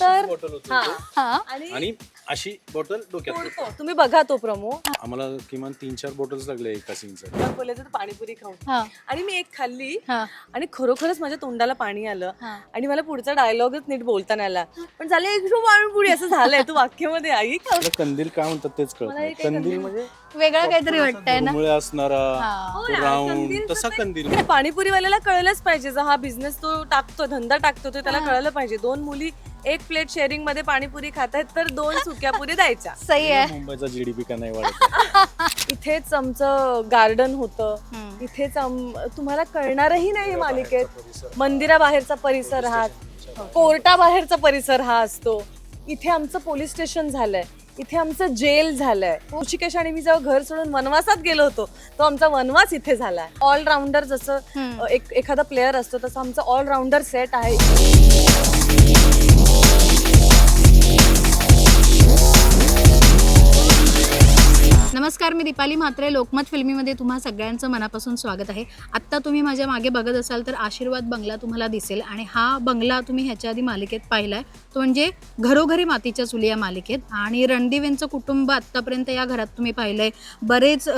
तर बॉटल हा. होती. हा. आणि आणि अशी बॉटल डोक्यात होती. तुम्ही बघा तो प्रमो आम्हाला किमान तीन चार बॉटल्स लागले एका सीनचं मला बोलायचं तर पाणीपुरी खाऊन. हा. आणि मी एक खाल्ली हा. आणि खरोखरच माझ्या तोंडाला पाणी आलं हा. आणि मला पुढचा डायलॉगच नीट बोलता नाही आला. पण झालं एक पाणीपुरी असं झालंय. तू वाक्यामध्ये आई. का मला कंदील काय म्हणतात तेच कळत नाही. हे कंदील म्हणजे वेगळं काहीतरी वाटतंय ना? मुळे असणारा हा. तो राऊंड तसा कंदील. पाणीपुरीवाल्याला कळलंच पाहिजे. जर हा बिझनेस तो टाकतो धंदा टाकतो तो त्याला कळलं पाहिजे. दोन मुली एक प्लेट शेअरिंगमध्ये पाणीपुरी खात आहेत तर दोन सुक्या पुरी द्यायच्या. सही आहे. मुंबईचा जीडीपी का नाही वाढत इथेच आमचं गार्डन होतं. हम्म. इथेच आम- तुम्हाला कळणारही नाही हे मालिकेत. मंदिराबाहेरचा परिसर हा कोर्टाबाहेरचा परिसर हा असतो. इथे आमचं पोलीस स्टेशन झालंय. इथे आमचं जेल झालंय. ऋषिकेश आणि मी जेव्हा घर सोडून वनवासात गेलो होतो तो आमचा वनवास इथे झालाय. ऑलराऊंडर जसं हम्म. अ, एक एखादा प्लेअर असतो तसं आमचं ऑलराऊंडर सेट आहे. नमस्कार मी दीपाली म्हात्रे. लोकमत फिल्मीमध्ये तुम्हा सगळ्यांचं मनापासून स्वागत आहे. आत्ता तुम्ही माझ्या मागे बघत असाल तर आशीर्वाद बंगला तुम्हाला दिसेल आणि हा बंगला तुम्ही ह्याच्या आधी मालिकेत पाहिलाय. तो म्हणजे घरोघरी मातीच्या चुली या मालिकेत आणि रणदिवेंचं कुटुंब आत्तापर्यंत या घरात तुम्ही पाहिलंय. बरेच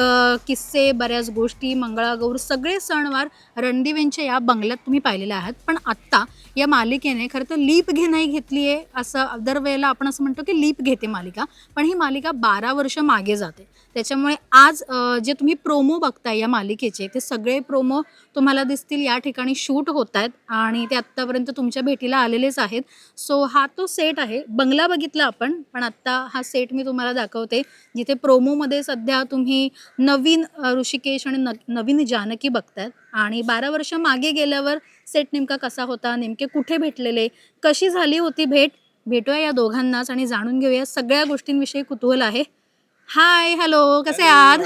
किस्से बऱ्याच गोष्टी मंगळागौर सगळे सणवार रणदिवेंच्या या बंगल्यात तुम्ही पाहिलेले आहात. पण आत्ता या मालिकेने खरं तर लीप घे नाही घेतली आहे असं दरवेळेला आपण असं म्हणतो की लीप घेते मालिका. पण ही मालिका बारा वर्ष मागे जाते. त्याच्यामुळे आज जे तुम्ही प्रोमो बघताय या मालिकेचे ते सगळे प्रोमो तुम्हाला दिसतील या ठिकाणी शूट होत आहेत आणि ते आत्तापर्यंत तुमच्या भेटीला आलेलेच आहेत. सो हा तो सेट आहे. बंगला बघितला आपण पण आत्ता हा सेट मी तुम्हाला दाखवते जिथे प्रोमोमध्ये सध्या तुम्ही नवीन ऋषिकेश आणि न नवीन जानकी बघतायत. आणि बारा वर्ष मागे गेल्यावर सेट नेमका कसा होता नेमके कुठे भेटलेले कशी झाली होती भेट भेटूया या दोघांनाच आणि जाणून घेऊया सगळ्या गोष्टींविषयी कुतूहल आहे. हाय हॅलो कसे आहात?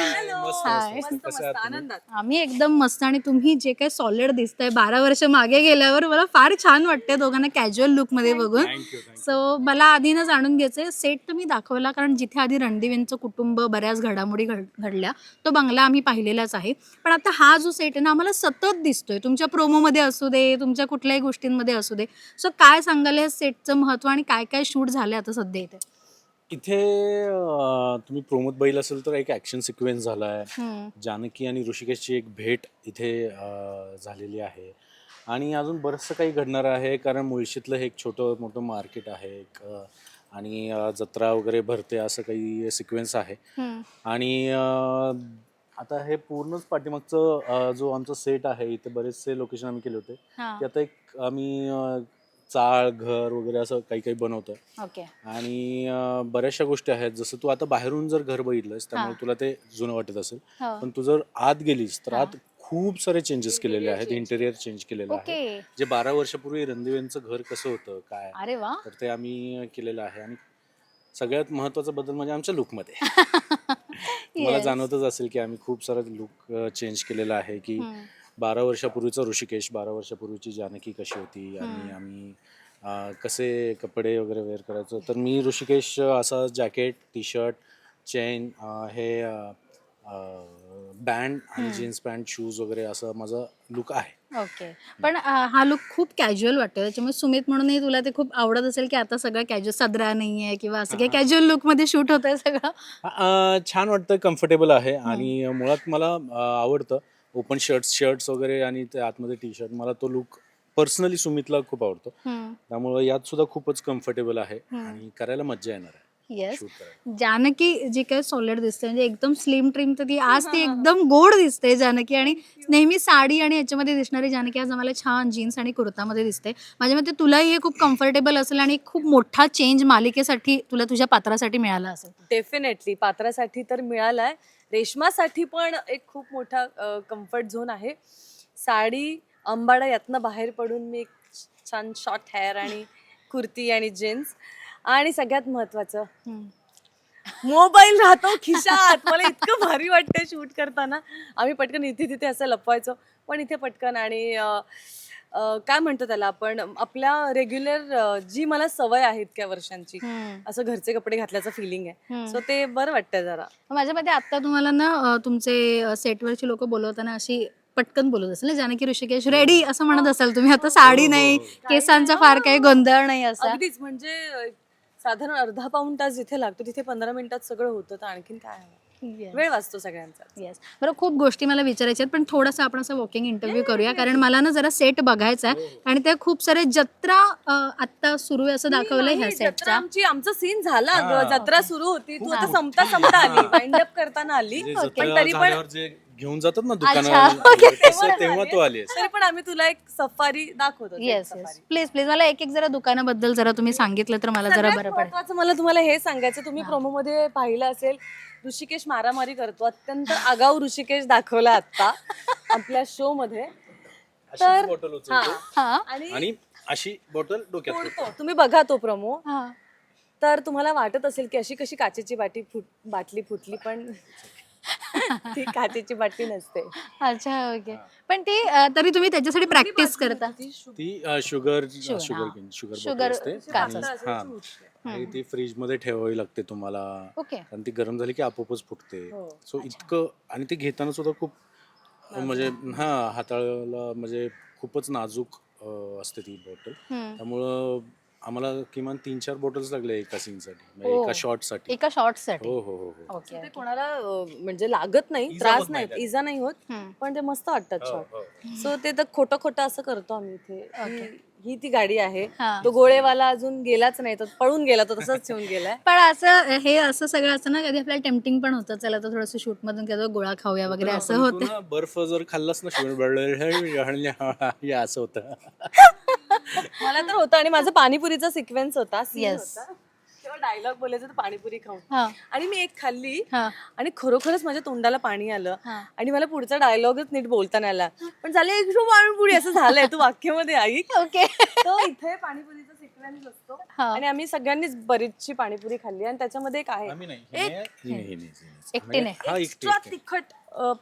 हाय. तुम्ही? आम्ही एकदम मस्त आणि तुम्ही जे काही सॉलिड दिसतंय बारा वर्ष मागे गेल्यावर मला फार छान वाटतंय दोघांना कॅज्युअल बघून. You, thank you. सो मला आधी ना जाणून घ्यायचंय सेट मी दाखवला कारण जिथे आधी रणदिवेंचं कुटुंब बऱ्याच घडामोडी घड घडल्या तो बंगला आम्ही पाहिलेलाच आहे. पण आता हा जो सेट आहे ना आम्हाला सतत दिसतोय. तुमच्या प्रोमोमध्ये असू दे तुमच्या कुठल्याही गोष्टींमध्ये असू दे. सो काय सांगाल या सेटचं महत्त्व आणि काय काय शूट झालंय आता सध्या इथे? इथे अं, तुम्ही प्रोमोद बैल असेल तर एक ऍक्शन सिक्वेन्स झालाय. हम्म. जानकी आणि ऋषिकेशची एक भेट इथे अं, झालेली आहे. आणि अजून बरंचसं काही घडणार आहे कारण मुळशीतलं हे एक छोटं मोठं मार्केट आहे एक अं, आणि अं, जत्रा वगैरे भरते असं काही सिक्वेन्स आहे. हम्म. आणि अं, आता हे पूर्णच पाठीमागचं अं, जो आमचा सेट आहे इथे बरेचसे लोकेशन आम्ही केले होते. हा. ते आता एक आम्ही चाळ घर वगैरे असं काही काही बनवतोय. ओके. आणि अं, बऱ्याचशा गोष्टी आहेत. जसं तू आता बाहेरून जर घर बघितलंस त्यामुळे. तुला ते जुनं वाटत असेल. हो. पण तू जर आत गेलीस तर. आत खूप सारे चेंजेस केलेले आहेत. इंटेरियर चेंज केलेलं आहे. ओके जे बारा वर्षापूर्वी रणदिवेंचं घर कसं होतं काय? अरे वा. तर ते आम्ही केलेलं आहे. आणि सगळ्यात महत्त्वाचा बदल म्हणजे आमच्या लुकमध्ये मला Yes. जाणवतच असेल की आम्ही खूप सारा लुक चेंज केलेला आहे की हम्म. बारा वर्षापूर्वीचा ऋषिकेश बारा वर्षापूर्वीची जानकी कशी होती आणि. आम्ही अं, कसे कपडे वगैरे वेअर करायचो? तर मी ऋषिकेश असा जॅकेट टी शर्ट चेन हे बँड आणि. जीन्स पॅन्ट शूज वगैरे असं माझा लुक आहे. ओके. पण अं, हा लुक खूप कॅज्युअल वाटतो त्याच्यामुळे सुमित म्हणूनही तुला ते खूप आवडत असेल की आता सगळं कॅज्युअल सदरा नाही आहे किंवा असं काही. कॅज्युअल लुकमध्ये शूट होत आहे सगळं. अं, छान वाटतं कम्फर्टेबल आहे. आणि मुळात मला अं, आवडतं. ओपन शर्ट्स शर्ट्स वगैरे आणि ते आतमध्ये टी शर्ट मला तो लुक पर्सनली सुमितला खूप आवडतो. त्यामुळे यात सुद्धा खूपच कम्फर्टेबल आहे. आणि करायला मजा येणार आहे येस जानकी जी काही सॉलिड दिसते म्हणजे एकदम स्लिम ट्रिम तर ती आज ती एकदम गोड दिसते जानकी आणि नेहमी साडी आणि याच्यामध्ये दिसणारी जानकी आज आम्हाला छान जीन्स आणि कुर्तामध्ये दिसते. माझ्या मते तुलाही हे खूप कम्फर्टेबल असेल आणि खूप मोठा चेंज मालिकेसाठी तुला तुझ्या पात्रासाठी मिळाला असेल. डेफिनेटली पात्रासाठी तर मिळालाय. रेशमासाठी पण एक खूप मोठा कम्फर्ट झोन आहे. साडी अंबाडा यातनं बाहेर पडून मी एक छान शॉर्ट हेअर आणि कुर्ती आणि जीन्स आणि सगळ्यात महत्वाचं. मोबाईल राहतो खिशात. मला इतकं भारी वाटतंय शूट करताना. आम्ही पटकन इथे तिथे असं लपवायचो. पण इथे पटकन आणि काय म्हणतो त्याला आपण आपल्या रेग्युलर जी मला सवय आहे इतक्या वर्षांची. असं घरचे कपडे घातल्याचं फिलिंग आहे. सो ते बरं वाटतंय जरा. माझ्या मते आता तुम्हाला ना तुमचे सेटवरची लोक बोलवताना अशी पटकन बोलत असेल ना जानकी ऋषिकेश रेडी असं म्हणत असाल तुम्ही. आता साडी नाही केसांचा फार काही गोंधळ नाही असा. म्हणजे साधारण अर्धा पाऊण तास जिथे लागतो तिथे पंधरा मिनिटात सगळं होतं. तर आणखीन काय हवं? वेळ वाचतो सगळ्यांचा. येस बरं खूप गोष्टी मला विचारायच्या आहेत पण थोडंसं आपण असं वॉकिंग इंटरव्ह्यू करूया कारण मला ना जरा सेट बघायचा आहे. आणि ते खूप सारे जत्रा अं, आत्ता सुरू आहे असं दाखवलंय ह्या नाही, जत्रा सेटचा आमची आमचा सीन झाला. जत्रा सुरू होती. तू आता संपता संपता आली. वाइंड अप करताना आली. म्हणजे पण जत्रा तरी पण झाल्यावर जे घेऊन जातात ना अच्छा, दुकानावर. okay. तसं तेव्हा तू आलीस तरी पण आम्ही तुला एक सफारी दाखवतो येस येस प्लीज प्लीज मला एक एक जरा दुकानाबद्दल जरा तुम्ही सांगितलं तर मला जरा बरं पडेल. मला तुम्हाला हे सांगायचं तुम्ही प्रोमो मध्ये पाहिलं असेल ऋषिकेश मारामारी करतो. अत्यंत आगाऊ ऋषिकेश दाखवला आता आपल्या शो मध्ये अशीच बॉटल उचलतो. हा. आणि आणि अशी बॉटल डोक्यात ठेवतो. फोडतो. तुम्ही बघा तो प्रोमो हा. तर तुम्हाला वाटत असेल की अशी कशी काचेची बाटी फुट बाटली फुटली पण ती काचेची बाटली नसते. अच्छा ओके. पण ती अं, तरी तुम्ही त्याच्यासाठी प्रॅक्टिस करता. ती शु- ती शुगर शुगर हा. शुगर असते. काच आणि- असते. हा आणि ती फ्रीजमध्ये ठेवावी लागते तुम्हाला. ओके. आणि ती गरम झाली की आपोआपच फुटते. हो. सो इतकं आणि ते घेताना सुद्धा खूप म्हणजे हा हाताळायला म्हणजे खूपच नाजूक अं, असते ती बॉटल हम्म. त्यामुळं आम्हाला किमान तीन चार बॉटल्स लागले एका सीनसाठी म्हणजे ओ. एका शॉटसाठी एका शॉर्टसाठी. हो हो हो हो. ओके ते कोणाला अं, म्हणजे लागत नाही इजा त्रास होत नाही नाही त्यात. इजा नाही होत हम्म. पण ते मस्त वाटतात हो, शॉट हो. सो ते तर खोटं खोटं असं करतो आम्ही इथे. ही- ही ती गाडी आहे. हा. तो गोळेवाला अजून गेलाच नाही तो पळून गेला तो तसाच ठेवून गेलाय. पण असं हे असं सगळं असं ना कधी आपल्याला टेम्पटिंग पण होतं चला तर थोडंसं शूट मधून कधी गोळा खाऊया वगैरे असं होतं. बर्फ जर खाल्लास ना शिवाय या असं होतं. मला तर होतं आणि माझा पाणीपुरीचा सिक्वेन्स होता. तेव्हा डायलॉग बोलायचं तर पाणीपुरी खाऊन आणि मी एक खाल्ली हा आणि खरोखरच माझ्या तोंडाला पाणी आलं. आणि मला पुढचा डायलॉगच नीट बोलता नाही आला पण झालं एक शो पाणीपुरी असं झालंय तू वाक्यामध्ये ऐक ओके तो इथे पाणीपुरीचा सिक्वेन्स असतो. आणि आम्ही सगळ्यांनीच बरीचशी पाणीपुरी खाल्ली आणि त्याच्यामध्ये एक आहे. एकटीने. हा. तिखट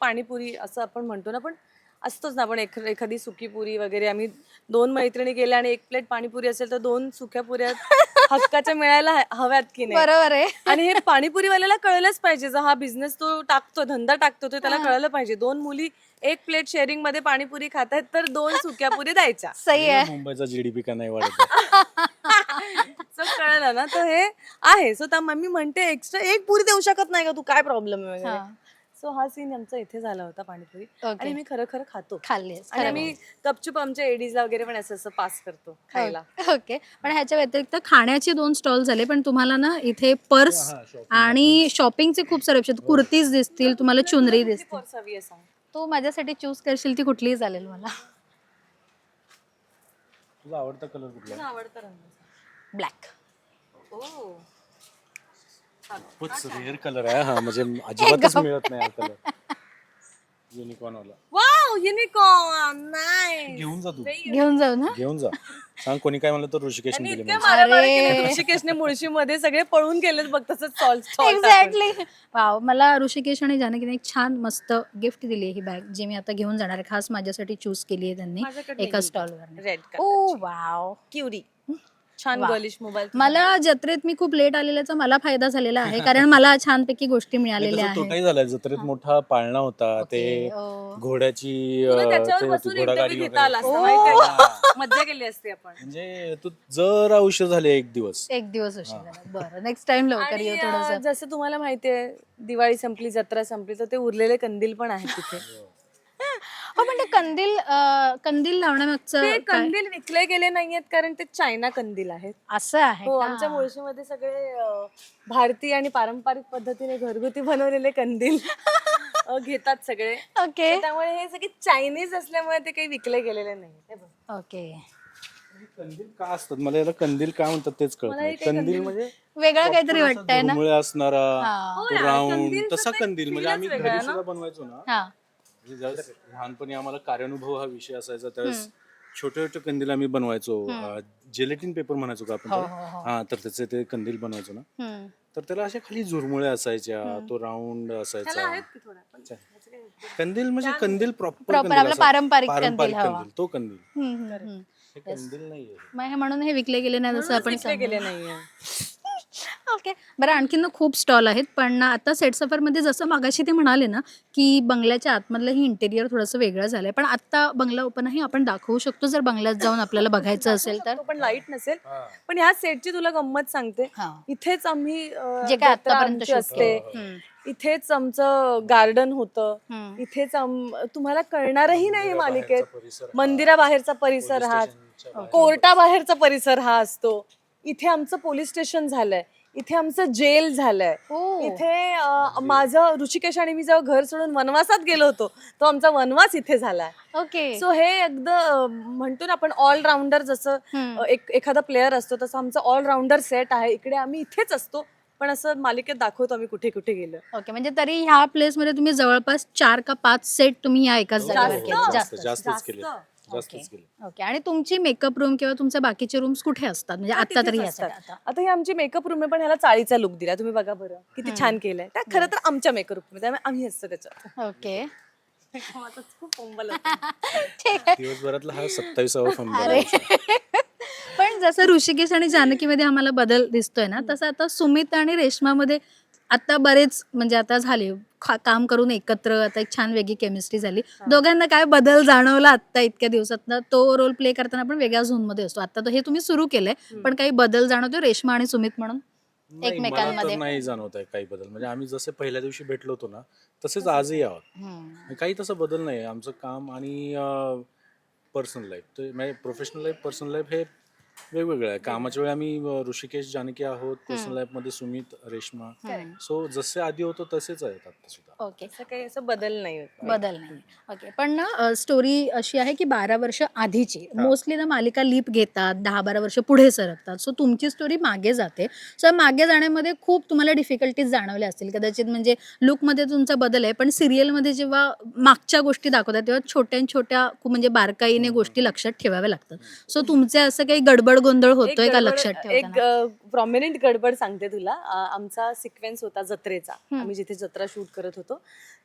पाणीपुरी असं आपण म्हणतो ना पण असतोच ना आपण एख- एखादी सुकी पुरी वगैरे आम्ही दोन मैत्रिणी गेल्या आणि एक प्लेट पाणीपुरी असेल तर दोन सुक्या पुऱ्या हक्काच्या मिळायला ह- हव्यात की नाही? बरोबर आहे. आणि हे पाणीपुरीवाल्याला कळलंच पाहिजे. जर हा बिझनेस तो टाकतो धंदा टाकतो तो त्याला कळलं पाहिजे. दोन मुली एक प्लेट शेअरिंगमध्ये पाणीपुरी खात आहेत तर दोन सुक्या पुरी द्यायच्या. सही आहे. मुंबईचा जीडीपी का नाही वाढत सो कळलं ना तर हे आहे. सो त्या मम्मी म्हणते एक्स्ट्रा एक पुरी देऊ शकत नाही का? तू काय प्रॉब्लेम आहे? वगैरे हा. सो हा सीन आमचा इथे झाला होता पाणीपुरी. Okay. आणि मी खरं खरं खातो. खाल्ली आणि आम्ही गपचूप आमच्या एडीजला वगैरे पण असं असं पास करतो खायला. ओके. पण ह्याच्या व्यतिरिक्त खाण्याचे दोन स्टॉल झाले पण तुम्हाला ना इथे पर्स आणि शॉपिंगचे खूप सारे ऑप्शन कुर्तीज दिसतील तुम्हाला चुनरी दिसतील. कोर्स हवी आहे सांग. तू माझ्यासाठी चूज करशील ती कुठलीही चालेल मला. तुझा आवडता कलर कुठला? आवडता रंग ब्लॅक ओ खूपच रेअर कलर आहे हा म्हणजे अजिबातच मिळत नाही हा कलर युनिकॉर्न वाला. वाव युनिकॉर्न नाही घेऊन जा तू. घेऊन जाऊ ना? घेऊन जा. सांग कोणी काय म्हणलं तर ऋषिकेशने दिले इतके म्हणजे. ऋषिकेशने मुळशी मध्ये सगळे पळून गेलेत बघ तसंच सॉल्ट एक्झॅक्टली वाव मला ऋषिकेश आणि जानकीने एक छान मस्त गिफ्ट दिली आहे ही बॅग जी मी आता घेऊन जाणार आहे. खास माझ्यासाठी चूज केली आहे त्यांनी माझ्याकडे एका. स्टॉलवर रेड ओ वाव क्युरी छान वा. गर्लिश मोबाईल मला जत्रेत मी खूप लेट आलेल्याचा मला फायदा झालेला आहे. कारण मला छानपैकी गोष्टी नाही, मिळालेल्या आहेत. काही झालाय. जत्रेत मोठा पाळणा होता. ते. घोड्याची अं, त्याच्यावर ते बसून होती, इंटरव्ह्यू घोडागाडी घेता आला वगैरे. असता माहितीये मज्जा केली असती आपण. म्हणजे तू जरा उशीर झाले एक दिवस. एक दिवस उशीर झाला. बरं नेक्स्ट टाइम लवकर आणि येऊ अं, थोडस. जसं तुम्हाला माहितीये दिवाळी संपली जत्रा संपली तर ते उरलेले कंदील पण आहेत तिथे. हो पण ते कंदील अं, कंदील लावण्यामागचं काय? कंदील विकले गेले नाहीयेत कारण ते चायना कंदील आहेत असं आहे हो का? आमच्या मुळशीमध्ये सगळे अं, भारतीय आणि पारंपरिक पद्धतीने घरगुती बनवलेले कंदील अं, घेतात सगळे ओके तर त्यामुळे हे सगळे चायनीज असल्यामुळे ते काही विकले गेलेले नाही हे बघ. ओके कंदील का असतात मला याला कंदील काय म्हणतात तेच कळत नाही कंदील म्हणजे वेगळं काहीतरी वाटतंय ना दुर्मिळ असणारा हा. राऊंड कंदीलचं तसा कंदील म्हणजे आम्ही घरी? सुद्धा बनवायचो ना हा म्हणजे ज्यावेळेस लहानपणी आम्हाला कार्यानुभव हा विषय असायचा त्यावेळेस छोटे छोटे कंदील आम्ही बनवायचो. जेलेटिन पेपर म्हणायचो का आपण हो, त्याला? हो, हो. हा तर त्याचे ते कंदील बनवायचो ना. हम्म. तर त्याला अशा खाली झुरमुळे असायच्या तो राऊंड त्याला असायचा आहेत की थोडा? पण कंदील म्हणजे कंदील प्रॉपर Proper आपला पारंपरिक कंदील हवा. तो कंदील. हम्म, हम्म, हम्म. हे कंदील नाहीये. मग हे म्हणून हे विकले गेले नाही जसं आपण विकले गेले नाहीये. ओके. बरं आणखीन ना खूप स्टॉल आहेत पण ना आता सेट सफरमध्ये जसं मागाशी ते म्हणाले ना की बंगल्याच्या आतमधलं ही इंटेरियर थोडंसं वेगळं झालंय. पण आता बंगला ओपनही आपण दाखवू शकतो जर बंगल्यात जाऊन आपल्याला बघायचं असेल तर. पण लाइट नसेल. पण ह्या सेटची तुला गंमत सांगते. हां. इथेच आम्ही अं, जे काय जत्रा आतापर्यंत आमची shoot असते. हम्म. इथेच आमचं गार्डन होतं. हम्म. इथेच आम- तुम्हाला कळणारही नाही मालिकेत. मंदिराबाहेरचा परिसर हा. कोर्टाबाहेरचा परिसर हा असतो. इथे आमचं पोलीस स्टेशन झालंय. इथे आमचं जेल झालंय. ओ. इथे अं, माझं ऋषिकेश आणि मी जेव्हा घर सोडून वनवासात गेलो होतो तो आमचा वनवास इथे झालाय. ओके. सो हे एकदा अं, म्हणतो ना आपण ऑलराऊंडर जसं. अं, एक एखादा प्लेअर असतो तसं आमचं ऑलराऊंडर सेट आहे. इकडे आम्ही इथेच असतो पण असं मालिकेत दाखवतो आम्ही कुठे कुठे गेलो. ओके म्हणजे तरी ह्या प्लेस मध्ये तुम्ही जवळपास चार का पाच सेट तुम्ही या एकाच जागेवर जास्त. केले. जास्त. जास्त जास्तच केले जास्त. जास्तच केले ओके आणि तुमची मेकअप रूम किंवा तुमचे बाकीचे रूम्स कुठे असतात? म्हणजे आता तरी असतात. आता ही आमची मेकअप रूम आहे पण ह्याला चाळीचा लुक दिला. तुम्ही बघा बरं. किती छान केलंय. त्या खरं तर आमच्या मेकअप रूम त्यामुळे आम्ही असतो त्याच्यात. ओके खूप दिवसभरातला हा सत्तावीसावा फंबल पण जसं ऋषिकेश आणि जानकीमध्ये आम्हाला बदल दिसतोय ना तसं आता सुमित आणि रेश्मामध्ये आता बरेच म्हणजे आता झाले खा- काम करून एकत्र आता एक छान वेगळी केमिस्ट्री झाली. दोघांना काय बदल जाणवला आता इतक्या दिवसात? तो रोल प्ले करताना आपण वेगळ्या झोनमध्ये असतो. आता हे तुम्ही सुरू केलंय पण काही बदल जाणवतो रेश्मा आणि सुमित म्हणून? नाही, मला तर एकमेकांमध्ये. नाही जाणवत आहे काही बदल. म्हणजे आम्ही जसे पहिल्या दिवशी भेटलो होतो ना तसेच आजही आहोत. काही तसं बदल नाही आमचं काम आणि पर्सनल लाईफ म्हणजे प्रोफेशनल लाईफ पर्सनल लाईफ हे वेगवेगळं आहे. कामाच्या वेळी आम्ही अं, ऋषिकेश जानकी आहोत पर्सनल लाईफमध्ये सुमित रेश्मा. सो जसे आधी होतो तसेच आहेत आता सुद्धा. ओके असं काही असं बदल नाही होत. बदल नाही ओके पण ना स्टोरी अशी आहे की बारा वर्ष आधीची. मोस्टली ना मालिका लीप घेतात दहा बारा वर्ष पुढे सरकतात. सो तुमची स्टोरी मागे जाते. सो मागे जाण्यामध्ये खूप तुम्हाला डिफिकल्टीज जाणवल्या असतील. कदाचित म्हणजे लुकमध्ये तुमचा बदल आहे पण सिरियलमध्ये जेव्हा मागच्या गोष्टी दाखवतात तेव्हा छोट्या छोट्या म्हणजे बारकाईने गोष्टी लक्षात ठेवाव्या लागतात. सो तुमचे असं काही गडबड गोंधळ होतोय का लक्षात एक ठेवताना प्रॉमिनंट गडबड सांगते तुला. आमचा सिक्वेन्स होता जत्रेचा. आम्ही जिथे जत्रा शूट करत होतो.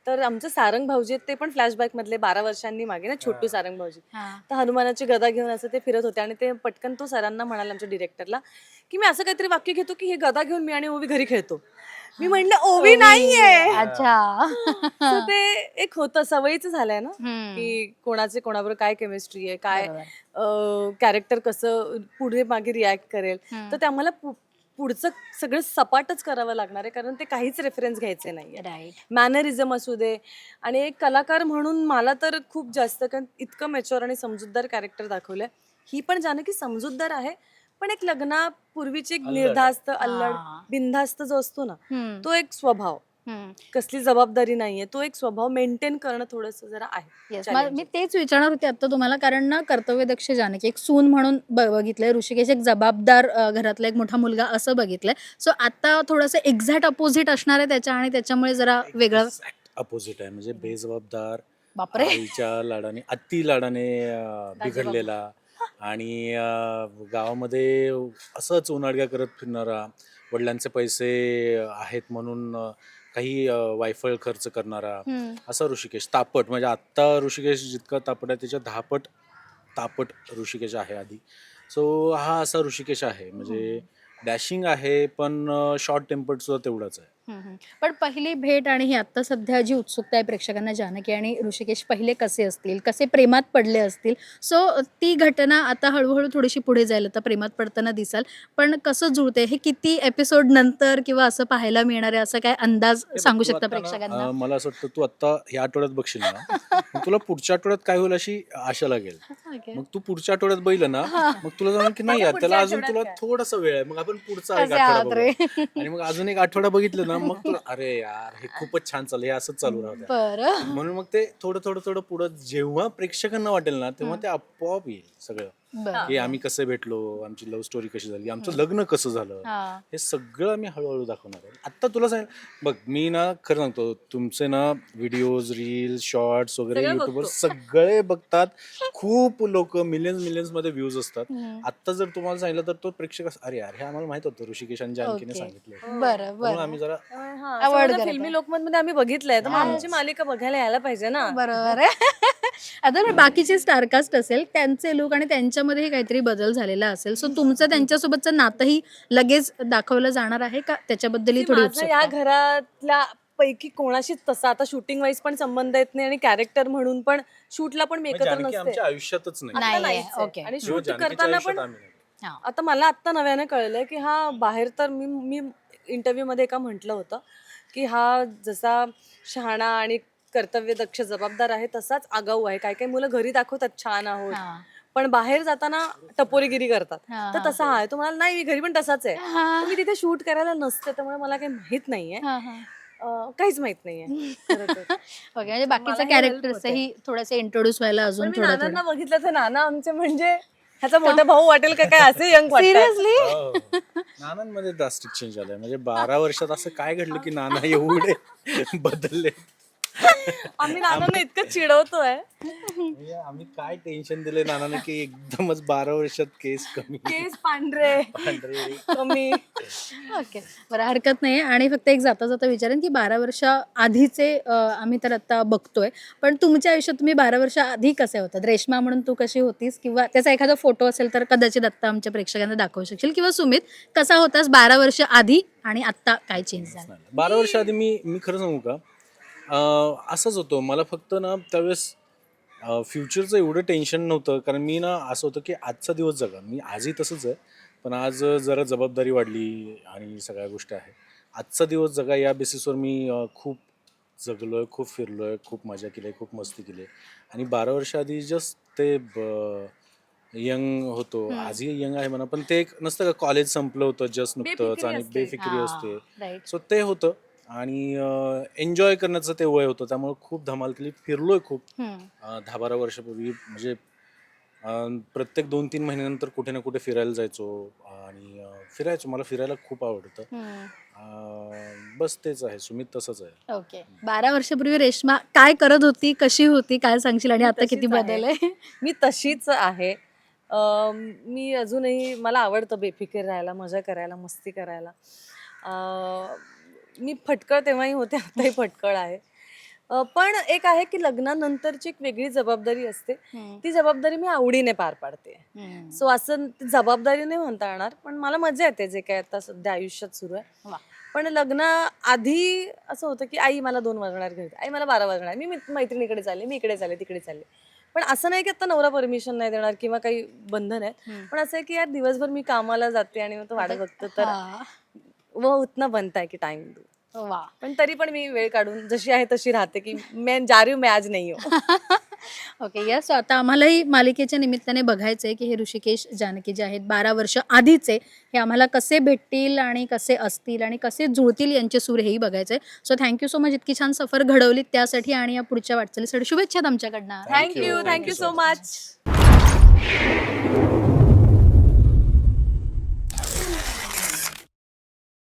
तर आमचे सारंग भाऊजी आहेत, ते पण फ्लॅशबॅक मधले बारा वर्षांनी मागे ना छोटू सारंग भाऊजी. हा. तर हनुमानाची गदा घेऊन असं ते फिरत होते आणि ते पटकन तो सरांना म्हणाला आमच्या डिरेक्टरला की मी असं काहीतरी वाक्य घेतो की हे गदा घेऊन मी आणि ओवी घरी खेळतो. मी म्हणलं ओवी नाहीये. अच्छा. So ते एक होतं सवयीचं झालंय ना हम्म. की कोणाचे कोणाबरोबर काय केमिस्ट्री आहे काय बरोबर. कॅरेक्टर कसं पुढे मागे रिॲक्ट करेल. तर ते आम्हाला पु- पुढचं सगळं सपाटच करावं लागणार आहे कारण ते काहीच रेफरन्स घ्यायचे नाहीये. राईट मॅनरिझम असू दे आणि एक कलाकार म्हणून मला तर खूप जास्त कारण इतकं मेच्युअर आणि समजूतदार कॅरेक्टर दाखवलंय. ही पण जानकी समजूतदार आहे पण एक लग्नापूर्वीची एक निर्धास्त अल्लड हा. बिनधास्त जो असतो ना हम्म. तो एक स्वभाव. हम्म. कसली जबाबदारी नाहीये तो एक स्वभाव मेंटेन करणं थोडस जरा आहे. Yes, मा- मी तेच विचारणार होते आता तुम्हाला कारण ना कर्तव्यदक्ष जानकी एक सून म्हणून ब- बघितलंय ऋषिकेश एक जबाबदार अ, घरातला एक मोठा मुलगा असं बघितलंय. सो आता थोडंसं एक्झॅक्ट अपोजिट असणार आहे त्याच्या आणि त्याच्यामुळे जरा वेगळं अपोजिट आहे. म्हणजे बेजबाबदार बापरे. आईच्या लाडाने अति लाडाने अं, बिघडलेला आणि अं, गावामध्ये असंच उन्हाळग्या करत फिरणारा वडिलांचे पैसे आहेत म्हणून अं, काही अं, वायफळ खर्च करणारा हम्म. असा ऋषिकेश तापट म्हणजे आत्ता ऋषिकेश जितका तापट आहे त्याच्या दहापट तापट ऋषिकेश आहे आधी सो हा असा ऋषिकेश आहे म्हणजे डॅशिंग आहे पण शॉर्ट टेम्पर्ड सुद्धा तेवढाच आहे. पण पहिली भेट आणि ही आता सध्या जी उत्सुकता आहे प्रेक्षकांना जानकी आणि ऋषिकेश पहिले कसे असतील? कसे प्रेमात पडले असतील? सो ती घटना आता हळूहळू थोडीशी पुढे जाईल. आता प्रेमात पडताना दिसाल. पण कसं जुळते हे किती एपिसोड नंतर किंवा असं पाहायला मिळणार आहे? असं काय अंदाज सांगू शकता प्रेक्षकांना? मला असं वाटतं तू आता ह्या आठवड्यात बघशील ना तुला पुढच्या आठवड्यात काय होईल अशी आशा लागेल. मग तू पुढच्या आठवड्यात बघितलं ना मग तुला जाणार की नाही त्याला अजून तुला थोडासा वेळ आहे. मग आपण पुढचा. आणि मग अजून एक आठवडा बघितलं ना मग तुला अरे यार हे खूपच छान चाललं हे असंच चालू राहतं बरं. म्हणून मग ते थोडं थोडं थोडं पुढं जेव्हा प्रेक्षकांना वाटेल ना तेव्हा ते आपोआप येईल. सगळं. बरं. की आम्ही कसे भेटलो आमची लव्ह स्टोरी कशी झाली आमचं लग्न कसं झालं हा. हे सगळं आम्ही हळूहळू दाखवणार आहे. आता तुला सांग बघ मी ना खरं सांगतो तुमचे ना व्हिडिओज रील्स शॉर्ट्स वगैरे सगळं युट्यूबवर बघतो. सगळे बघतात. खूप लोक मिलियन्स मिलियन्समध्ये व्ह्यूज असतात. हम्म. आता जर तुम्हाला सांगितलं तर तो प्रेक्षक असं, अरे यार हे आम्हाला माहीत होतं ऋषिकेश आणि जानकीने Okay. सांगितलं बरं म्हणून बरं. आम्ही जरा करत फिल्मी आहे. लोकमत आम्ही बघितलंय तर मग आमची मालिका बघायला यायला पाहिजे ना. बरोबर आहे. आता ना बाकीचे स्टारकास्ट असेल त्यांचे लुक आणि त्यांच्या त्यांच्यामध्ये काहीतरी बदल झालेला असेल सो तुमचं त्यांच्यासोबतचं नातंही लगेच दाखवलं जाणार आहे का त्याच्याबद्दलही थोडी माझा या उत्सुकता? घरातल्या पैकी कोणाशीच तसा आता शूटिंग वाईज पण संबंध येत नाही आणि कॅरेक्टर म्हणून पण शूटला पण मी म्हणजे एकत्र जानकी नसते आमच्या आयुष्यातच नाही नाही. आता नाहीये, नाहीच आहे. ओके. आणि शूट जानकीच्या करताना आयुष्यात पण आम्ही नाही. हा. आता मला आत्ता नव्याने कळलंय की हा बाहेर तर मी मी इंटरव्ह्यू मध्ये एका म्हटलं होतं की हा जसा शहाणा आणि कर्तव्य दक्ष जबाबदार आहे तसाच आगाऊ आहे काय काय मुलं घरी दाखवतात छान आहोत हा. पण बाहेर जाताना टपोरीगिरी करतात. हा, तर हा. तसा आहे तो म्हणाला नाही मी घरी पण तसाच आहे. हा. तर मी तिथे शूट करायला नसते त्यामुळे मला काही माहीत नाहीये. हा, हा. अं, काहीच माहीत नाहीये. खरं तर. ओके म्हणजे कॅरेक्टर्सही थोडेसे इंट्रोड्यूस व्हायला पण अजून मी थोडं नानांना बघितलं तर नाना आमचे म्हणजे ह्याचा मोठा भाऊ वाटेल का काय असे यंग सिरियसली हो. नानांमध्ये ड्रास्टिक चेंज आलाय. म्हणजे बारा वर्षात असं काय घडलं की नाना एवढे बदलले? आम्ही नानांना इतकं चिडवतोय. म्हणजे आम्ही काय टेन्शन दिले नानाने की एकदमच बारा वर्षात केस कमी. केस पांढरे. पांढरे. कमी. ओके बरं हरकत नाही आणि फक्त एक जाता जाता विचारेन की बारा वर्षा आधीचे अं, आम्ही तर आता बघतोय. पण तुमच्या आयुष्यात तुम्ही बारा वर्षा आधी कसे होतात? रेश्मा म्हणून तू कशी होतीस? किंवा त्याचा एखादा फोटो असेल तर कदाचित आत्ता आमच्या प्रेक्षकांना दाखवू शकशील. किंवा सुमित कसा होतास बारा वर्ष आधी आणि आत्ता काय चेंज झालं? बारा वर्ष आधी मी मी खरं सांगू का? अं, असंच होतं. मला फक्त ना त्यावेळेस फ्युचरचं एवढं टेन्शन नव्हतं. कारण मी ना असं होतं की आजचा दिवस जगा. मी आजही तसंच आहे. पण आज जरा जबाबदारी वाढली आणि सगळ्या गोष्टी आहे आजचा दिवस जगा या बेसिसवर मी अं, खूप जगलोय खूप फिरलोय खूप मजा केली खूप मस्ती केली. आणि बारा वर्ष आधी जस्ट ते यंग होतो. आजही यंग आहे म्हणा. पण ते एक नसतं का कॉलेज संपलं होतं जस्ट नुकतंच बेफिकिरी आणि असते. बेफिकिरी असते. राईट सो ते होतं. आणि एन्जॉय करण्याचं ते वय होतं त्यामुळे खूप धमाल केली. फिरलोय खूप. अं, दहा बारा वर्षापूर्वी म्हणजे अं, प्रत्येक दोन तीन महिन्यानंतर कुठे ना कुठे फिरायला जायचो आणि अं, फिरायचो. मला फिरायला खूप आवडतं. अं, बस तेच आहे. सुमित तसंच आहे. ओके. बारा वर्षापूर्वी रेश्मा काय करत होती कशी होती काय सांगशील आणि आता किती तशीच आहे. बदल आहे मी तशीच आहे. मी अजूनही मला आवडतं बेफिकीर राहायला मजा करायला मस्ती करायला. अं, मी फटकळ तेव्हाही होते आताही फटकळ आहे. पण एक आहे की लग्नानंतरची एक वेगळी जबाबदारी असते. ती जबाबदारी मी आवडीने पार पाडते. सो असं ती जबाबदारी नाही म्हणता येणार पण मला मजा येते जे काय आता सध्या आयुष्यात सुरू आहे. पण लग्न आधी असं होतं की आई मला दोन वाजणार घरी आई मला बारा वाजणार मी मित- मैत्रिणीकडे चालले मी इकडे चालले तिकडे चालले. पण असं नाही की आता नवरा परमिशन नाही देणार किंवा काही बंधन आहेत. पण असं आहे की यार दिवसभर मी कामाला जाते आणि मग तो वाढत बघतो तर. व उतना बनता है की टाइम दू। वा पण तरी पण मी वेळ काढून जशी आहे तशी राहते की मैं जा रही हूं, मैं आज नाही हो. ओके यस आता आम्हालाही मालिकेच्या निमित्ताने बघायचं आहे की हे ऋषिकेश जानकी जे आहेत बारा वर्ष आधीचे हे आम्हाला कसे भेटतील आणि कसे असतील आणि कसे जुळतील यांचे सूर हेही बघायचं आहे सो थँक्यू सो मच इतकी छान सफर घडवलीत त्यासाठी आणि या पुढच्या वाटचालीसाठी शुभेच्छा आमच्याकडनं Thank thank you you. Thank you Thank you so so much